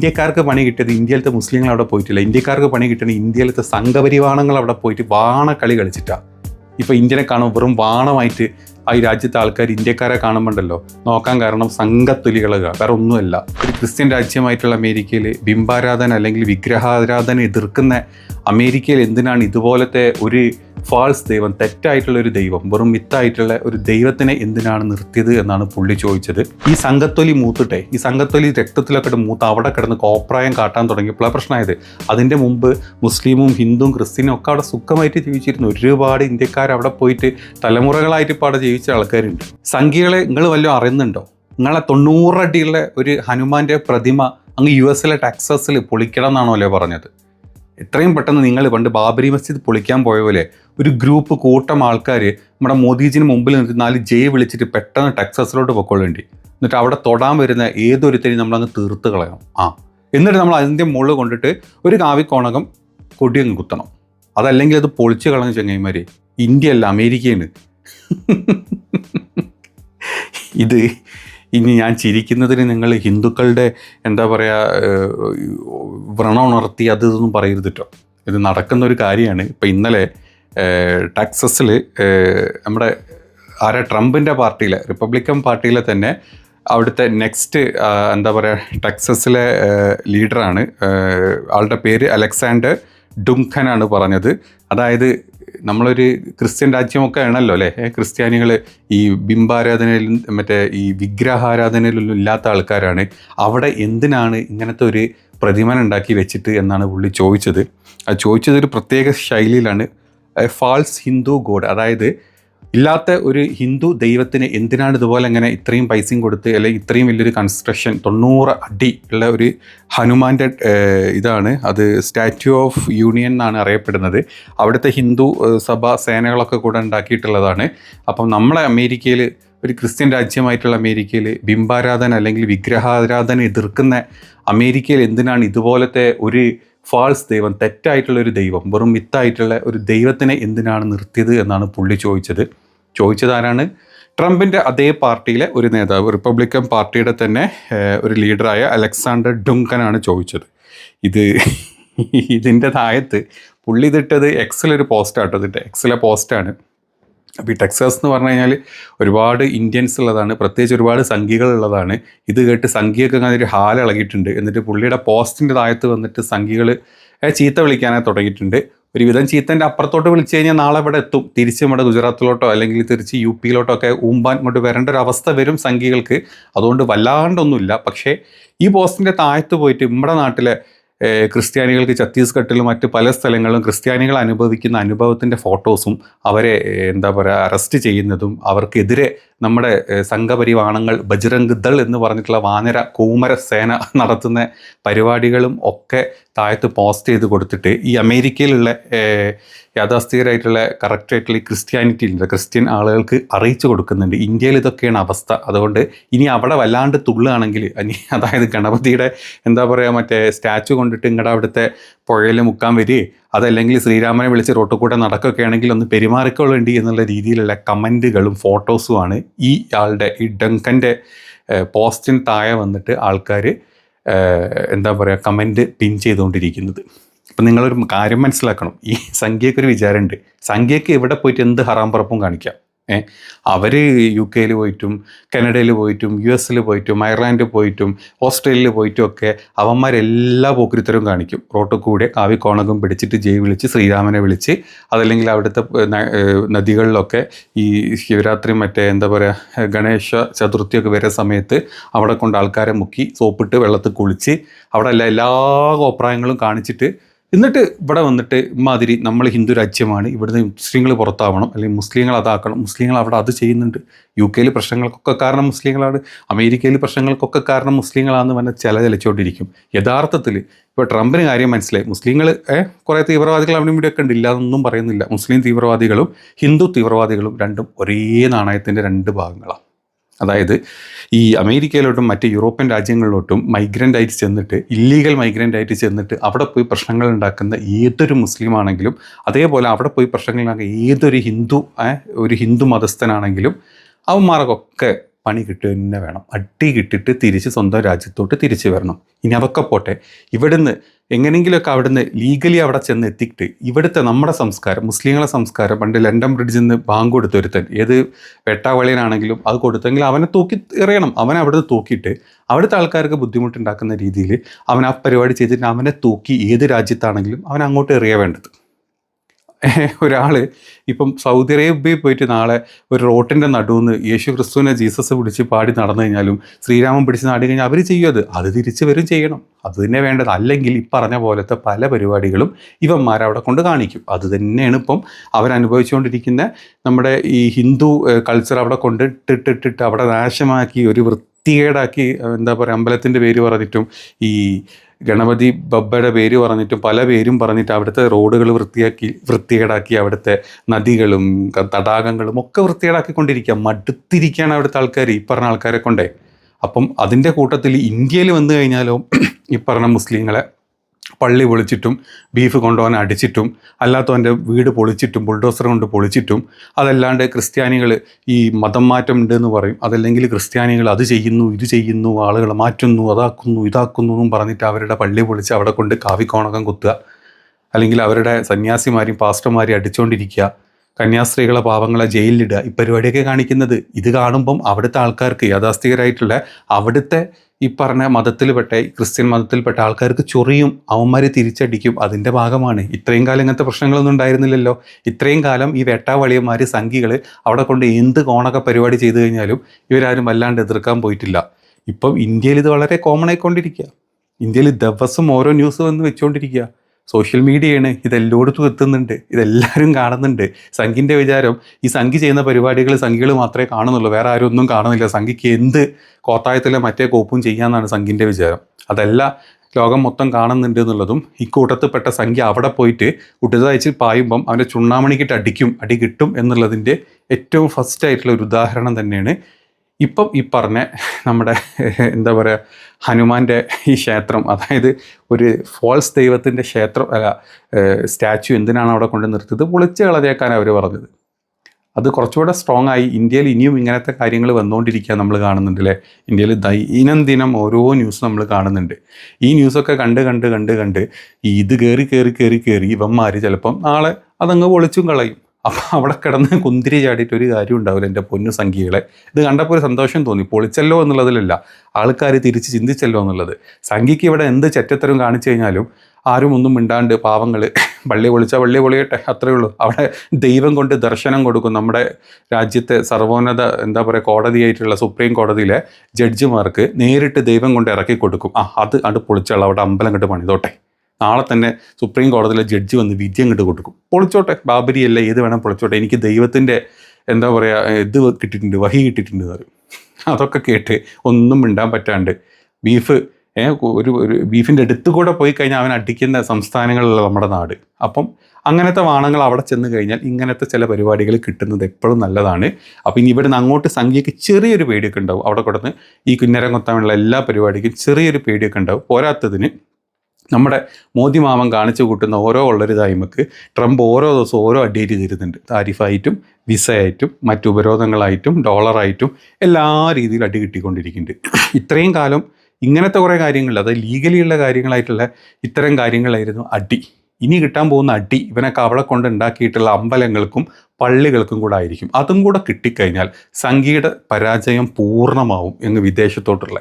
ഇന്ത്യക്കാർക്ക് പണി കിട്ടിയത് ഇന്ത്യയിലത്തെ മുസ്ലിങ്ങൾ അവിടെ പോയിട്ടില്ല. ഇന്ത്യക്കാർക്ക് പണി കിട്ടണ ഇന്ത്യയിലത്തെ സംഘപരിവാണങ്ങൾ അവിടെ പോയിട്ട് വാണക്കളി കളിച്ചിട്ടാണ് ഇപ്പോൾ ഇന്ത്യനെ കാണുമ്പോൾ വെറും വാണമായിട്ട് ആ രാജ്യത്തെ ആൾക്കാർ ഇന്ത്യക്കാരെ കാണുമ്പോണ്ടല്ലോ. നോക്കാൻ കാരണം സംഘത്തൊലികൾ വേറെ ഒന്നുമല്ല. ഒരു ക്രിസ്ത്യൻ രാജ്യമായിട്ടുള്ള അമേരിക്കയിൽ ബിംബാരാധന അല്ലെങ്കിൽ വിഗ്രഹാരാധന എതിർക്കുന്ന അമേരിക്കയിൽ എന്തിനാണ് ഇതുപോലത്തെ ഒരു ഫാൾസ് ദൈവം തെറ്റായിട്ടുള്ള ഒരു ദൈവം വെറും മിത്തായിട്ടുള്ള ഒരു ദൈവത്തിനെ എന്തിനാണ് നിർത്തിയത് എന്നാണ് പുള്ളി ചോദിച്ചത്. ഈ സംഘത്തൊലി മൂത്തിട്ടെ ഈ സംഘത്തൊലി രക്തത്തിലൊക്കെ മൂത്ത് അവിടെ കിടന്ന് കോപ്രായം കാട്ടാൻ തുടങ്ങിയപ്പോഴാണ് പ്രശ്നമായത്. അതിന്റെ മുമ്പ് മുസ്ലിമും ഹിന്ദുവും ക്രിസ്ത്യനും ഒക്കെ അവിടെ സുഖമായിട്ട് ജീവിച്ചിരുന്നു. ഒരുപാട് ഇന്ത്യക്കാർ അവിടെ പോയിട്ട് തലമുറകളായിട്ട് ഇപ്പോൾ അവിടെ ജീവിച്ച ആൾക്കാരുണ്ട്. സംഖ്യകളെ നിങ്ങൾ വല്ലതും അറിയുന്നുണ്ടോ? നിങ്ങളെ തൊണ്ണൂറടിയുള്ള ഒരു ഹനുമാന്റെ പ്രതിമ അങ്ങ് യു എസിലെ ടെക്സസിൽ പൊളിക്കണം എന്നാണോ അല്ലേ പറഞ്ഞത്? എത്രയും പെട്ടെന്ന് നിങ്ങൾ പണ്ട് ബാബരി മസ്ജിദ് പൊളിക്കാൻ പോയ പോലെ ഒരു ഗ്രൂപ്പ് കൂട്ടം ആൾക്കാർ നമ്മുടെ മോദിജിന് മുമ്പിൽ നിന്നിട്ട് നാല് ജയ് വിളിച്ചിട്ട് പെട്ടെന്ന് ടെക്സസിലോട്ട് പൊക്കോളേണ്ടി. എന്നിട്ട് അവിടെ തൊടാൻ വരുന്ന ഏതൊരുത്തരെയും നമ്മളങ്ങ് തീർത്ത് കളയണം. ആ. എന്നിട്ട് നമ്മൾ അതിന്റെ മുകളിൽ കൊണ്ടിട്ട് ഒരു കാവിക്കോണകം കൊടിയങ്ങ് കുത്തണം. അതല്ലെങ്കിൽ അത് പൊളിച്ച് കളഞ്ഞ ചെങ്ങൈമാര് ഇന്ത്യ അല്ല അമേരിക്കയാണ്. ഇത് ഇനി ഞാൻ ചിരിക്കുന്നതിന് നിങ്ങൾ ഹിന്ദുക്കളുടെ എന്താ പറയുക വ്രണം ഉണർത്തി അത് ഇതൊന്നും പറയരുത് കേട്ടോ ഇത് നടക്കുന്ന ഒരു കാര്യമാണ്. ഇപ്പം ഇന്നലെ ടെക്സസിൽ നമ്മുടെ ആരാ ട്രംപിന്റെ പാർട്ടിയിലെ റിപ്പബ്ലിക്കൻ പാർട്ടിയിലെ തന്നെ അവിടുത്തെ നെക്സ്റ്റ് എന്താ പറയുക ടെക്സസിലെ ലീഡറാണ്. ആളുടെ പേര് അലക്സാണ്ടർ ഡുംഖനാണ് പറഞ്ഞത്. അതായത് നമ്മളൊരു ക്രിസ്ത്യൻ രാജ്യമൊക്കെ ആണല്ലോ അല്ലേ ക്രിസ്ത്യാനികൾ ഈ ബിംബാരാധനയിലും മറ്റേ ഈ വിഗ്രഹാരാധനയിലൊന്നും ഇല്ലാത്ത ആൾക്കാരാണ്. അവിടെ എന്തിനാണ് ഇങ്ങനത്തെ ഒരു പ്രതിമനം ഉണ്ടാക്കി വെച്ചിട്ട് എന്നാണ് പുള്ളി ചോദിച്ചത്. അത് ചോദിച്ചത് ഒരു പ്രത്യേക ശൈലിയിലാണ്. ഫാൾസ് ഹിന്ദു ഗോഡ് അതായത് ഇല്ലാത്ത ഒരു ഹിന്ദു ദൈവത്തിന് എന്തിനാണ് ഇതുപോലെ അങ്ങനെ ഇത്രയും പൈസയും കൊടുത്ത് അല്ലെങ്കിൽ ഇത്രയും വലിയൊരു കൺസ്ട്രക്ഷൻ തൊണ്ണൂറ് അടി ഉള്ള ഒരു ഹനുമാന്റെ ഇതാണ്. അത് സ്റ്റാച്യു ഓഫ് യൂണിയൻ എന്നാണ് അറിയപ്പെടുന്നത്. അവിടുത്തെ ഹിന്ദു സഭ സേനകളൊക്കെ കൂടെ ഉണ്ടാക്കിയിട്ടുള്ളതാണ്. അപ്പം നമ്മളെ അമേരിക്കയിൽ ഒരു ക്രിസ്ത്യൻ രാജ്യമായിട്ടുള്ള അമേരിക്കയിൽ ബിംബാരാധന അല്ലെങ്കിൽ വിഗ്രഹാരാധന എതിർക്കുന്ന അമേരിക്കയിൽ എന്തിനാണ് ഇതുപോലത്തെ ഒരു ഫാൾസ് ദൈവം തെറ്റായിട്ടുള്ള ഒരു ദൈവം വെറും മിത്തായിട്ടുള്ള ഒരു ദൈവത്തിനെ എന്തിനാണ് നിർത്തിയത് എന്നാണ് പുള്ളി ചോദിച്ചത്. ചോദിച്ചത് ആരാണ് ട്രംപിന്റെ അതേ പാർട്ടിയിലെ ഒരു നേതാവ് റിപ്പബ്ലിക്കൻ പാർട്ടിയുടെ തന്നെ ഒരു ലീഡറായ അലക്സാണ്ടർ ഡുങ്കനാണ് ചോദിച്ചത്. ഇത് ഇതിന്റെ താഴത്ത് പുള്ളി ഇതിട്ടത് എക്സിലൊരു പോസ്റ്റാട്ടോ ഇതിന്റെ എക്സിലെ പോസ്റ്റാണ്. അപ്പോൾ ഈ ടെക്സാസ് എന്ന് പറഞ്ഞു കഴിഞ്ഞാൽ ഒരുപാട് ഇന്ത്യൻസ് ഉള്ളതാണ് പ്രത്യേകിച്ച് ഒരുപാട് സംഖ്യകൾ ഉള്ളതാണ്. ഇത് കേട്ട് സംഖ്യയൊക്കെ അങ്ങനെ ഒരു ഹാലിളകിയിട്ടുണ്ട് എന്നിട്ട് പുള്ളിയുടെ പോസ്റ്റിന്റെ താഴത്ത് വന്നിട്ട് സംഖ്യകൾ ചീത്ത വിളിക്കാനായി തുടങ്ങിയിട്ടുണ്ട്. ഒരുവിധം ചീത്തന്റെ അപ്പുറത്തോട്ട് വിളിച്ചു കഴിഞ്ഞാൽ നാളെ ഇവിടെ എത്തും. തിരിച്ച് നമ്മുടെ ഗുജറാത്തിലോട്ടോ അല്ലെങ്കിൽ തിരിച്ച് യു പിയിലോട്ടോ ഒക്കെ ഊമ്പാൻ ഇങ്ങോട്ട് വരേണ്ട ഒരു അവസ്ഥ വരും സംഘികൾക്ക്. അതുകൊണ്ട് വല്ലാണ്ടൊന്നുമില്ല. പക്ഷേ ഈ പോസ്റ്റിന്റെ താഴത്ത് പോയിട്ട് നമ്മുടെ നാട്ടിലെ ക്രിസ്ത്യാനികൾക്ക് ഛത്തീസ്ഗഡിലും മറ്റ് പല സ്ഥലങ്ങളിലും ക്രിസ്ത്യാനികൾ അനുഭവിക്കുന്ന അനുഭവത്തിന്റെ ഫോട്ടോസും അവരെ എന്താ പറയുക അറസ്റ്റ് ചെയ്യുന്നതും അവർക്കെതിരെ നമ്മുടെ സംഘപരിവാണങ്ങൾ ബജ്രംഗ് ദൾ എന്ന് പറഞ്ഞിട്ടുള്ള വാനര കൂമര സേന നടത്തുന്ന പരിപാടികളും ഒക്കെ താഴത്ത് പോസ്റ്റ് ചെയ്ത് കൊടുത്തിട്ട് ഈ അമേരിക്കയിലുള്ള യാഥാസ്ഥികരായിട്ടുള്ള കറക്റ്റായിട്ടുള്ള ക്രിസ്ത്യാനിറ്റി ഉണ്ട് ക്രിസ്ത്യൻ ആളുകൾക്ക് അറിയിച്ചു കൊടുക്കുന്നുണ്ട്. ഇന്ത്യയിൽ ഇതൊക്കെയാണ് അവസ്ഥ. അതുകൊണ്ട് ഇനി അവിടെ വല്ലാണ്ട് തുള്ളുകയാണെങ്കിൽ ഇനി അതായത് ഗണപതിയുടെ എന്താ പറയുക മറ്റേ സ്റ്റാച്ചു കൊണ്ടിട്ട് ഇങ്ങടെ അവിടുത്തെ പുഴയിൽ മുക്കാൻ വരികയെ അതല്ലെങ്കിൽ ശ്രീരാമനെ വിളിച്ച് റോട്ടുകൂടെ നടക്കുകയൊക്കെ ആണെങ്കിൽ ഒന്ന് പെരുമാറിക്കൊള്ളേണ്ടി എന്നുള്ള രീതിയിലുള്ള കമന്റുകളും ഫോട്ടോസുമാണ് ഈ ആളുടെ ഈ ഡങ്കന്റെ പോസ്റ്റിന് താഴെ വന്നിട്ട് ആൾക്കാർ എന്താ പറയുക കമന്റ് പിൻ ചെയ്തുകൊണ്ടിരിക്കുന്നത്. അപ്പം നിങ്ങളൊരു കാര്യം മനസ്സിലാക്കണം. ഈ സംഖ്യക്കൊരു വിചാരമുണ്ട്. സംഖ്യയ്ക്ക് ഇവിടെ പോയിട്ട് എന്ത് ഹറാം പറപ്പും കാണിക്കാം? അവർ യു കെയിൽ പോയിട്ടും കനഡയിൽ പോയിട്ടും യു എസിൽ പോയിട്ടും അയർലാൻഡിൽ പോയിട്ടും ഓസ്ട്രേലിയയിൽ പോയിട്ടും ഒക്കെ അവന്മാരെല്ലാ പോക്കരിത്തരവും കാണിക്കും. റോട്ടിൽ കൂടെ കാവിക്കോണകം പിടിച്ചിട്ട് ജയ് വിളിച്ച് ശ്രീരാമനെ വിളിച്ച് അതല്ലെങ്കിൽ അവിടുത്തെ നദികളിലൊക്കെ ഈ ശിവരാത്രി മറ്റേ എന്താ പറയുക ഗണേശ ചതുർത്ഥിയൊക്കെ വരുന്ന സമയത്ത് അവിടെ കൊണ്ട് ആൾക്കാരെ മുക്കി സോപ്പിട്ട് വെള്ളത്തിൽ കുളിച്ച് അവിടെ എല്ലാ എല്ലാ അഭിപ്രായങ്ങളും കാണിച്ചിട്ട് എന്നിട്ട് ഇവിടെ വന്നിട്ട് ഇമാതിരി നമ്മൾ ഹിന്ദു രാജ്യമാണ് ഇവിടുന്ന് മുസ്ലിങ്ങൾ പുറത്താവണം അല്ലെങ്കിൽ മുസ്ലിങ്ങൾ അതാക്കണം മുസ്ലിങ്ങൾ അവിടെ അത് ചെയ്യുന്നുണ്ട്. യു കെയിൽ പ്രശ്നങ്ങൾക്കൊക്കെ കാരണം മുസ്ലിങ്ങളാണ് അമേരിക്കയിൽ പ്രശ്നങ്ങൾക്കൊക്കെ കാരണം മുസ്ലിങ്ങളാണെന്ന് പറഞ്ഞാൽ ചില ചലിച്ചുകൊണ്ടിരിക്കും യഥാർത്ഥത്തിൽ ഇപ്പോൾ ട്രംപിന് കാര്യം മനസ്സിലായി. മുസ്ലിങ്ങൾ കുറേ തീവ്രവാദികൾ അവിടെ ഇവിടെയൊക്കെ ഉണ്ട്. ഇല്ലാതൊന്നും പറയുന്നില്ല. മുസ്ലിം തീവ്രവാദികളും ഹിന്ദു തീവ്രവാദികളും രണ്ടും ഒരേ നാണയത്തിന്റെ രണ്ട് ഭാഗങ്ങളാണ്. അതായത് ഈ അമേരിക്കയിലോട്ടും മറ്റ് യൂറോപ്യൻ രാജ്യങ്ങളിലോട്ടും മൈഗ്രന്റ് ആയിട്ട് ചെന്നിട്ട് ഇല്ലീഗൽ മൈഗ്രന്റ് ആയിട്ട് ചെന്നിട്ട് അവിടെ പോയി പ്രശ്നങ്ങൾ ഉണ്ടാക്കുന്ന ഏതൊരു മുസ്ലിം ആണെങ്കിലും അതേപോലെ അവിടെ പോയി പ്രശ്നങ്ങൾ ഉണ്ടാക്കുന്ന ഏതൊരു ഹിന്ദു ഒരു ഹിന്ദു മതസ്ഥനാണെങ്കിലും അവന്മാർക്കൊക്കെ പണി കിട്ടുക തന്നെ വേണം. അടി കിട്ടിയിട്ട് തിരിച്ച് സ്വന്തം രാജ്യത്തോട്ട് തിരിച്ചു വരണം. ഇനി അതൊക്കെ പോട്ടെ. ഇവിടുന്ന് എങ്ങനെയെങ്കിലുമൊക്കെ അവിടുന്ന് ലീഗലി അവിടെ ചെന്ന് എത്തിയിട്ട് ഇവിടുത്തെ നമ്മുടെ സംസ്കാരം മുസ്ലിങ്ങളെ സംസ്കാരം പണ്ട് ലണ്ടൻ ബ്രിഡ്ജിൽ നിന്ന് ബാങ്ക് കൊടുത്തൊരുത്തൻ ഏത് വെട്ടാവളിയനാണെങ്കിലും അത് കൊടുത്തെങ്കിൽ അവനെ തൂക്കി എറിയണം. അവനെ അവിടുന്ന് തൂക്കിയിട്ട് അവിടുത്തെ ആൾക്കാർക്ക് ബുദ്ധിമുട്ടുണ്ടാക്കുന്ന രീതിയിൽ അവൻ ആ പരിപാടി ചെയ്തിട്ട് അവനെ തൂക്കി ഏത് രാജ്യത്താണെങ്കിലും അവൻ അങ്ങോട്ട് എറിയ വേണ്ടത്. ഒരാൾ ഇപ്പം സൗദി അറേബ്യയിൽ പോയിട്ട് നാളെ ഒരു റോട്ടിന്റെ നടുവെന്ന് യേശു ക്രിസ്തുവിനെ ജീസസ് പിടിച്ച് പാടി നടന്നു കഴിഞ്ഞാലും ശ്രീരാമൻ പിടിച്ച് നാടി കഴിഞ്ഞാൽ അവർ ചെയ്യും അത്. അത് തിരിച്ച് വരും ചെയ്യണം. അത് തന്നെ വേണ്ടത്. അല്ലെങ്കിൽ ഈ പറഞ്ഞ പോലത്തെ പല പരിപാടികളും ഇവന്മാർ അവിടെ കൊണ്ട് കാണിക്കും. അത് തന്നെയാണ് ഇപ്പം അവരനുഭവിച്ചുകൊണ്ടിരിക്കുന്ന നമ്മുടെ ഈ ഹിന്ദു കൾച്ചർ അവിടെ കൊണ്ട് ഇട്ടിട്ടിട്ടിട്ട് അവിടെ നാശമാക്കി ഒരു വൃത്തികേടാക്കി എന്താ പറയുക അമ്പലത്തിന്റെ പേര് പറഞ്ഞിട്ടും ഈ ഗണപതി ബബ്ബയുടെ പേര് പറഞ്ഞിട്ടും പല പേരും പറഞ്ഞിട്ട് അവിടുത്തെ റോഡുകൾ വൃത്തിയാക്കി വൃത്തികേടാക്കി അവിടുത്തെ നദികളും തടാകങ്ങളും ഒക്കെ വൃത്തികേടാക്കിക്കൊണ്ടിരിക്കുക മടുത്തിരിക്കുകയാണ് അവിടുത്തെ ആൾക്കാർ ഈ പറഞ്ഞ ആൾക്കാരെ കൊണ്ടേ. അപ്പം അതിന്റെ കൂട്ടത്തിൽ ഇന്ത്യയിൽ വന്നു കഴിഞ്ഞാലോ ഈ പറഞ്ഞ മുസ്ലിങ്ങളെ പള്ളി പൊളിച്ചിട്ടും ബീഫ് കൊണ്ടുപോകാൻ അടിച്ചിട്ടും അല്ലാത്തവന്റെ വീട് പൊളിച്ചിട്ടും ബുൾഡോസർ കൊണ്ട് പൊളിച്ചിട്ടും അതല്ലാണ്ട് ക്രിസ്ത്യാനികൾ ഈ മതം മാറ്റം ഉണ്ട് എന്ന് പറയും. അതല്ലെങ്കിൽ ക്രിസ്ത്യാനികൾ അത് ചെയ്യുന്നു ഇത് ചെയ്യുന്നു ആളുകളെ മാറ്റുന്നു അതാക്കുന്നു ഇതാക്കുന്നു എന്നും പറഞ്ഞിട്ട് അവരുടെ പള്ളി പൊളിച്ച് അവിടെ കൊണ്ട് കാവിക്കോണകം കുത്തുക. അല്ലെങ്കിൽ അവരുടെ സന്യാസിമാരെയും പാസ്റ്റർമാരെയും അടിച്ചുകൊണ്ടിരിക്കുക കന്യാസ്ത്രീകളെ പാവങ്ങളെ ജയിലിലിടുക. ഈ പരിപാടിയൊക്കെ കാണിക്കുന്നത് ഇത് കാണുമ്പം അവിടുത്തെ ആൾക്കാർക്ക് യാഥാസ്ഥികരായിട്ടുള്ള അവിടുത്തെ ഈ പറഞ്ഞ മതത്തിൽപ്പെട്ട ക്രിസ്ത്യൻ മതത്തിൽപ്പെട്ട ആൾക്കാർക്ക് ചൊറിയും അവന്മാർ തിരിച്ചടിക്കും. അതിന്റെ ഭാഗമാണ്. ഇത്രയും കാലം ഇങ്ങനത്തെ പ്രശ്നങ്ങളൊന്നും ഉണ്ടായിരുന്നില്ലല്ലോ. ഇത്രയും കാലം ഈ വേട്ടാവളിയന്മാർ സംഘികൾ അവിടെ കൊണ്ട് എന്ത് കോണൊക്കെ പരിപാടി ചെയ്തു കഴിഞ്ഞാലും ഇവരാരും വല്ലാണ്ട് എതിർക്കാൻ പോയിട്ടില്ല. ഇപ്പം ഇന്ത്യയിൽ ഇത് വളരെ കോമൺ ആയിക്കൊണ്ടിരിക്കുക ഇന്ത്യയിൽ ദിവസം ഓരോ ന്യൂസ് വന്ന് വെച്ചുകൊണ്ടിരിക്കുക സോഷ്യൽ മീഡിയയാണ് ഇതെല്ലായിടത്തും എത്തുന്നുണ്ട് ഇതെല്ലാവരും കാണുന്നുണ്ട്. സംഘിന്റെ വിചാരം ഈ സംഘി ചെയ്യുന്ന പരിപാടികൾ സംഘികൾ മാത്രമേ കാണുന്നുള്ളൂ വേറെ ആരും ഒന്നും കാണുന്നില്ല. സംഘിക്ക് എന്ത് കോത്തായത്തിലെ മറ്റേ കോപ്പും ചെയ്യാമെന്നാണ് സംഘിന്റെ വിചാരം. അതല്ല ലോകം മൊത്തം കാണുന്നുണ്ട് എന്നുള്ളതും ഇക്കൂട്ടത്തിൽപ്പെട്ട സംഖ്യ അവിടെ പോയിട്ട് ഉടുതയച്ച് പായുമ്പം അവന്റെ ചുണ്ണാമണിക്കിട്ട് അടിക്കും അടി കിട്ടും എന്നുള്ളതിന്റെ ഏറ്റവും ഫസ്റ്റ് ആയിട്ടുള്ള ഒരു ഉദാഹരണം തന്നെയാണ് ഇപ്പം ഈ പറഞ്ഞ നമ്മുടെ എന്താ പറയുക ഹനുമാന്റെ ഈ ക്ഷേത്രം അതായത് ഒരു ഫോൾസ് ദൈവത്തിന്റെ ക്ഷേത്രം അല്ല സ്റ്റാച്ചു എന്തിനാണ് അവിടെ കൊണ്ട് നിർത്തിയത്? പൊളിച്ച് കളഞ്ഞേക്കാൻ അവർ പറഞ്ഞത്. അത് കുറച്ചുകൂടെ സ്ട്രോങ് ആയി. ഇന്ത്യയിൽ ഇനിയും ഇങ്ങനത്തെ കാര്യങ്ങൾ വന്നുകൊണ്ടിരിക്കുക നമ്മൾ കാണുന്നുണ്ട് അല്ലേ ഇന്ത്യയിൽ ദൈനംദിനം ഓരോ ന്യൂസ് നമ്മൾ കാണുന്നുണ്ട്. ഈ ന്യൂസൊക്കെ കണ്ട് കണ്ട് കണ്ട് കണ്ട് ഇത് കയറി കയറി കയറി കയറി ഇവന്മാർ ചിലപ്പം നാളെ അതങ്ങ് പൊളിച്ചും കളയും. അപ്പം അവിടെ കിടന്ന് കുന്തിരി ചാടിയിട്ട് ഒരു കാര്യം ഉണ്ടാവില്ല. എന്റെ പൊന്നു സംഖ്യകളെ. ഇത് കണ്ടപ്പോൾ ഒരു സന്തോഷം തോന്നി. പൊളിച്ചല്ലോ എന്നുള്ളതിലല്ല. ആൾക്കാർ തിരിച്ച് ചിന്തിച്ചല്ലോ എന്നുള്ളത്. സംഖ്യയ്ക്ക് ഇവിടെ എന്ത് ചെറ്റത്തരം കാണിച്ചു കഴിഞ്ഞാലും ആരും ഒന്നും മിണ്ടാണ്ട് പാവങ്ങൾ പള്ളി പൊളിച്ചാൽ പള്ളി പൊളിയട്ടെ അത്രയേ ഉള്ളൂ. അവിടെ ദൈവം കൊണ്ട് ദർശനം കൊടുക്കും നമ്മുടെ രാജ്യത്തെ സർവോന്നത എന്താ പറയുക കോടതിയായിട്ടുള്ള സുപ്രീം കോടതിയിലെ ജഡ്ജിമാർക്ക് നേരിട്ട് ദൈവം കൊണ്ട് ഇറക്കി കൊടുക്കും. ആ അത് അത് പൊളിച്ചാൽ അവിടെ അമ്പലം കണ്ട് പണിതോട്ടെ. നാളെ തന്നെ സുപ്രീം കോടതിയിലെ ജഡ്ജി വന്ന് വിധി അങ്ങോട്ട് കൊടുക്കും. പൊളിച്ചോട്ടെ ബാബരി അല്ല ഏത് വേണം പൊളിച്ചോട്ടെ എനിക്ക് ദൈവത്തിന്റെ എന്താ പറയുക ഇത് കിട്ടിയിട്ടുണ്ട് വഹി കിട്ടിയിട്ടുണ്ട് എന്ന് പറയും. അതൊക്കെ കേട്ട് ഒന്നും മിണ്ടാൻ പറ്റാണ്ട് ബീഫ് ഒരു ഒരു ബീഫിന്റെ അടുത്ത് കൂടെ പോയി കഴിഞ്ഞാൽ അവൻ അടിക്കുന്ന സംസ്ഥാനങ്ങളിലുള്ള നമ്മുടെ നാട്. അപ്പം അങ്ങനത്തെ വാണങ്ങൾ അവിടെ ചെന്ന് കഴിഞ്ഞാൽ ഇങ്ങനത്തെ ചില പരിപാടികൾ കിട്ടുന്നത് എപ്പോഴും നല്ലതാണ്. അപ്പം ഇനി ഇവിടുന്ന് അങ്ങോട്ട് സംഖ്യയ്ക്ക് ചെറിയൊരു പേടിയൊക്കെ ഉണ്ടാവും. അവിടെ കൊടുന്ന് ഈ കുഞ്ഞരം കൊത്താനുള്ള എല്ലാ പരിപാടിക്കും ചെറിയൊരു പേടിയൊക്കെ ഉണ്ടാവും. പോരാത്തതിന് നമ്മുടെ മോദി മാമൻ കാണിച്ചു കൂട്ടുന്ന ഓരോ ഉള്ളൊരു തായ്മക്ക് ട്രംപ് ഓരോ ദിവസവും ഓരോ അഡ്ഡേറ്റ് തരുന്നുണ്ട് താരിഫായിട്ടും വിസയായിട്ടും മറ്റു ഉപരോധങ്ങളായിട്ടും ഡോളറായിട്ടും എല്ലാ രീതിയിലും അടി കിട്ടിക്കൊണ്ടിരിക്കുന്നുണ്ട്. ഇത്രയും കാലം ഇങ്ങനത്തെ കുറേ കാര്യങ്ങൾ അതായത് ലീഗലിയുള്ള കാര്യങ്ങളായിട്ടുള്ള ഇത്തരം കാര്യങ്ങളായിരുന്നു അടി. ഇനി കിട്ടാൻ പോകുന്ന അടി ഇവനെ അവിടെ കൊണ്ട് ഉണ്ടാക്കിയിട്ടുള്ള അമ്പലങ്ങൾക്കും പള്ളികൾക്കും കൂടെ ആയിരിക്കും. അതും കൂടെ കിട്ടിക്കഴിഞ്ഞാൽ സംഗീത പരാജയം പൂർണമാവും എന്ന് വിദേശത്തോട്ടുള്ള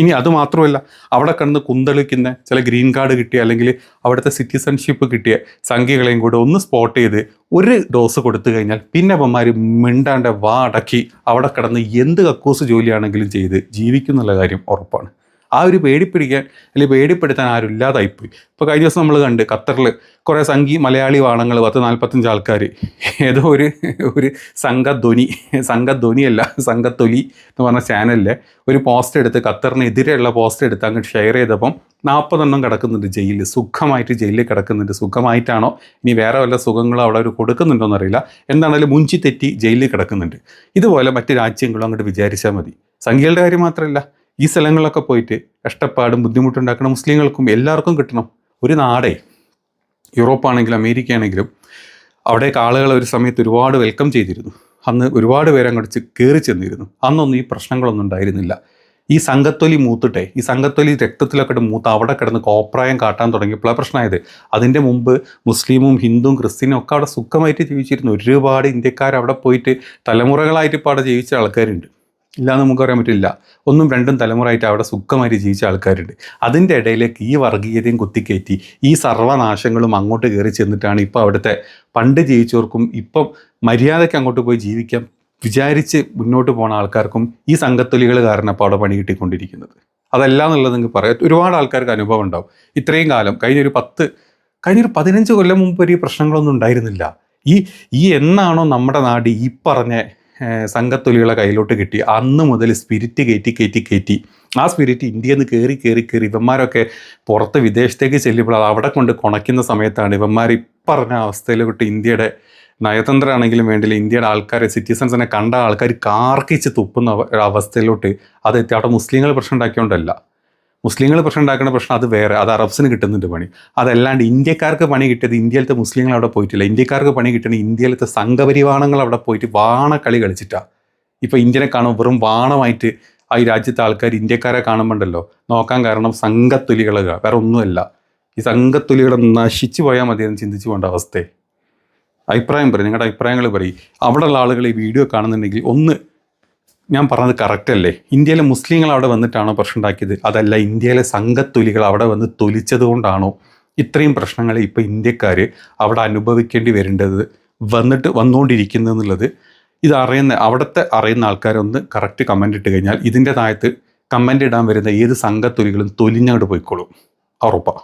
ഇനി അത് മാത്രമല്ല അവിടെ കണ്ട് കുന്തളിക്കുന്ന ചില ഗ്രീൻ കാർഡ് കിട്ടിയ അല്ലെങ്കിൽ അവിടുത്തെ സിറ്റിസൺഷിപ്പ് കിട്ടിയ സംഖ്യകളെയും കൂടെ ഒന്ന് സ്പോട്ട് ചെയ്ത് ഒരു ഡോസ് കൊടുത്തു കഴിഞ്ഞാൽ പിന്നെ അവന്മാർ മിണ്ടാണ്ട് വാ അടക്കി അവിടെ കിടന്ന് എന്ത് കക്കൂസ് ജോലിയാണെങ്കിലും ചെയ്ത് ജീവിക്കുന്നുള്ള കാര്യം ഉറപ്പാണ്. ആ ഒരു പേടിപ്പിടിക്കാൻ അല്ലെങ്കിൽ പേടിപ്പെടുത്താൻ ആരും ഇല്ലാതായിപ്പോയി. ഇപ്പോൾ കഴിഞ്ഞ ദിവസം നമ്മൾ കണ്ട് ഖത്തറിൽ കുറേ സംഘി മലയാളി വാണങ്ങൾ പത്ത് നാൽപ്പത്തഞ്ച് ആൾക്കാർ ഏതോ ഒരു ഒരു സംഘധ്വനി സംഘധ്വനിയല്ല സംഘത്തൊലി എന്ന് പറഞ്ഞ ചാനലിലെ ഒരു പോസ്റ്റ് എടുത്ത് ഖത്തറിനെതിരെയുള്ള പോസ്റ്റ് എടുത്ത് അങ്ങോട്ട് ഷെയർ ചെയ്തപ്പം നാൽപ്പതെണ്ണം കിടക്കുന്നുണ്ട് ജയിലിൽ സുഖമായിട്ട് ജയിലിൽ കിടക്കുന്നുണ്ട്. സുഖമായിട്ടാണോ? ഇനി വേറെ വല്ല സുഖങ്ങളോ അവിടെ അവർ കൊടുക്കുന്നുണ്ടോ എന്നറിയില്ല എന്താണെങ്കിലും മുഞ്ചി തെറ്റി ജയിലിൽ കിടക്കുന്നുണ്ട്. ഇതുപോലെ മറ്റ് രാജ്യങ്ങളും അങ്ങോട്ട് വിചാരിച്ചാൽ മതി. സംഖ്യകളുടെ കാര്യം മാത്രമല്ല ഈ സ്ഥലങ്ങളിലൊക്കെ പോയിട്ട് കഷ്ടപ്പാടും ബുദ്ധിമുട്ടുണ്ടാക്കണം മുസ്ലിങ്ങൾക്കും എല്ലാവർക്കും കിട്ടണം. ഒരു നാടേ. യൂറോപ്പാണെങ്കിലും അമേരിക്ക ആണെങ്കിലും അവിടേക്ക് ആളുകൾ ഒരു സമയത്ത് ഒരുപാട് വെൽക്കം ചെയ്തിരുന്നു. അന്ന് ഒരുപാട് പേരെ അങ്ങോട്ട് കയറി ചെന്നിരുന്നു. അന്നൊന്നും ഈ പ്രശ്നങ്ങളൊന്നും ഉണ്ടായിരുന്നില്ല. ഈ സംഘത്തൊലി മൂത്തിട്ടെ ഈ സംഘത്തൊലി രക്തത്തിലൊക്കെ മൂത്ത് അവിടെ കിടന്ന് കോപ്രായം കാട്ടാൻ തുടങ്ങിയപ്പോഴാണ് പ്രശ്നമായത്. അതിന്റെ മുമ്പ് മുസ്ലിമും ഹിന്ദുവും ക്രിസ്ത്യനും ഒക്കെ അവിടെ സുഖമായിട്ട് ജീവിച്ചിരുന്നു. ഒരുപാട് ഇന്ത്യക്കാർ അവിടെ പോയിട്ട് തലമുറകളായിട്ട് ഇപ്പോൾ അവിടെ ജീവിച്ച ആൾക്കാരുണ്ട്. ഇല്ലാന്ന് നമുക്ക് പറയാൻ പറ്റില്ല. ഒന്നും രണ്ടും തലമുറയായിട്ട് അവിടെ സുഖമായിട്ട് ജീവിച്ച ആൾക്കാരുണ്ട്. അതിന്റെ ഇടയിലേക്ക് ഈ വർഗീയതയും കുത്തിക്കയറ്റി ഈ സർവനാശങ്ങളും അങ്ങോട്ട് കയറി ചെന്നിട്ടാണ് ഇപ്പോൾ അവിടുത്തെ പണ്ട് ജീവിച്ചവർക്കും ഇപ്പം മര്യാദയ്ക്ക് അങ്ങോട്ട് പോയി ജീവിക്കാം വിചാരിച്ച് മുന്നോട്ട് പോണ ആൾക്കാർക്കും ഈ സംഘത്തൊലികൾ കാരണം ഇപ്പോൾ അവിടെ പണി കിട്ടിക്കൊണ്ടിരിക്കുന്നത്. അതല്ല എന്നുള്ളത് നിങ്ങൾക്ക് പറയാം. ഒരുപാട് ആൾക്കാർക്ക് അനുഭവം ഉണ്ടാവും. ഇത്രയും കാലം കഴിഞ്ഞൊരു പത്ത് കഴിഞ്ഞൊരു പതിനഞ്ച് കൊല്ലം മുമ്പ് ഒരു പ്രശ്നങ്ങളൊന്നും ഉണ്ടായിരുന്നില്ല. ഈ ഈ എന്നാണോ നമ്മുടെ നാട് ഈ പറഞ്ഞ സംഘത്തൊലികളെ കയ്യിലോട്ട് കിട്ടി. അന്ന് മുതൽ സ്പിരിറ്റ് കയറ്റി കയറ്റി കയറ്റി. ആ സ്പിരിറ്റ് ഇന്ത്യയിൽ നിന്ന് കയറി കയറി കയറി ഇവന്മാരൊക്കെ പുറത്ത് വിദേശത്തേക്ക് ചെല്ലുമ്പോൾ അത് അവിടെ കൊണ്ട് കുണയ്ക്കുന്ന സമയത്താണ് ഇവന്മാർ ഇപ്പറഞ്ഞ അവസ്ഥയിലോട്ട് ഇന്ത്യയുടെ നയതന്ത്രമാണെങ്കിലും വേണ്ടില്ല ഇന്ത്യയുടെ ആൾക്കാരെ സിറ്റിസൺസിനെ കണ്ട ആൾക്കാർ കാർക്കിച്ച് തുപ്പുന്ന അവസ്ഥയിലോട്ട് അത് എത്തി. അവിടെ മുസ്ലിങ്ങൾ പ്രശ്നം ഉണ്ടാക്കിയോണ്ടല്ല. മുസ്ലിങ്ങൾ പ്രശ്നം ഉണ്ടാക്കുന്ന പ്രശ്നം അത് വേറെ. അത് അറബ്സിന് കിട്ടുന്നുണ്ട് പണി. അതല്ലാണ്ട് ഇന്ത്യക്കാർക്ക് പണി കിട്ടിയത് ഇന്ത്യയിലത്തെ മുസ്ലിങ്ങൾ അവിടെ പോയിട്ടില്ല. ഇന്ത്യക്കാർക്ക് പണി കിട്ടുന്ന ഇന്ത്യയിലത്തെ സംഘപരിവാണങ്ങൾ അവിടെ പോയിട്ട് വാണക്കളി കളിച്ചിട്ടാണ് ഇപ്പോൾ ഇന്ത്യനെ കാണും വെറും വാണമായിട്ട് ആ രാജ്യത്തെ ആൾക്കാർ ഇന്ത്യക്കാരെ കാണുമ്പോണ്ടല്ലോ. നോക്കാൻ കാരണം സംഘത്തൊലികൾ വേറെ ഒന്നുമല്ല. ഈ സംഘത്തൊലികളെ നശിച്ചു പോയാൽ മതി എന്ന് ചിന്തിച്ചു പോകേണ്ട അവസ്ഥയെ അഭിപ്രായം പറയും. നിങ്ങളുടെ അഭിപ്രായങ്ങൾ പറയും. അവിടെയുള്ള ആളുകൾ ഈ വീഡിയോ കാണുന്നുണ്ടെങ്കിൽ ഒന്ന് ഞാൻ പറഞ്ഞത് കറക്റ്റ് അല്ലേ? ഇന്ത്യയിലെ മുസ്ലിങ്ങൾ അവിടെ വന്നിട്ടാണോ പ്രശ്നം ഉണ്ടാക്കിയത്? അതല്ല ഇന്ത്യയിലെ സംഘത്തൊലികൾ അവിടെ വന്ന് തൊലിച്ചത് കൊണ്ടാണോ ഇത്രയും പ്രശ്നങ്ങൾ ഇപ്പോൾ ഇന്ത്യക്കാർ അവിടെ അനുഭവിക്കേണ്ടി വരേണ്ടത് വന്നിട്ട് വന്നുകൊണ്ടിരിക്കുന്നത് എന്നുള്ളത് ഇത് അറിയുന്ന അവിടുത്തെ അറിയുന്ന ആൾക്കാരൊന്ന് കറക്റ്റ് കമന്റ് ഇട്ട് കഴിഞ്ഞാൽ ഇതിന്റെ താഴത്ത് കമന്റ് ഇടാൻ വരുന്ന ഏത് സംഘത്തൊലികളും തൊലിഞ്ഞങ്ങോട്ട് പോയിക്കോളും. ഉറപ്പാണ്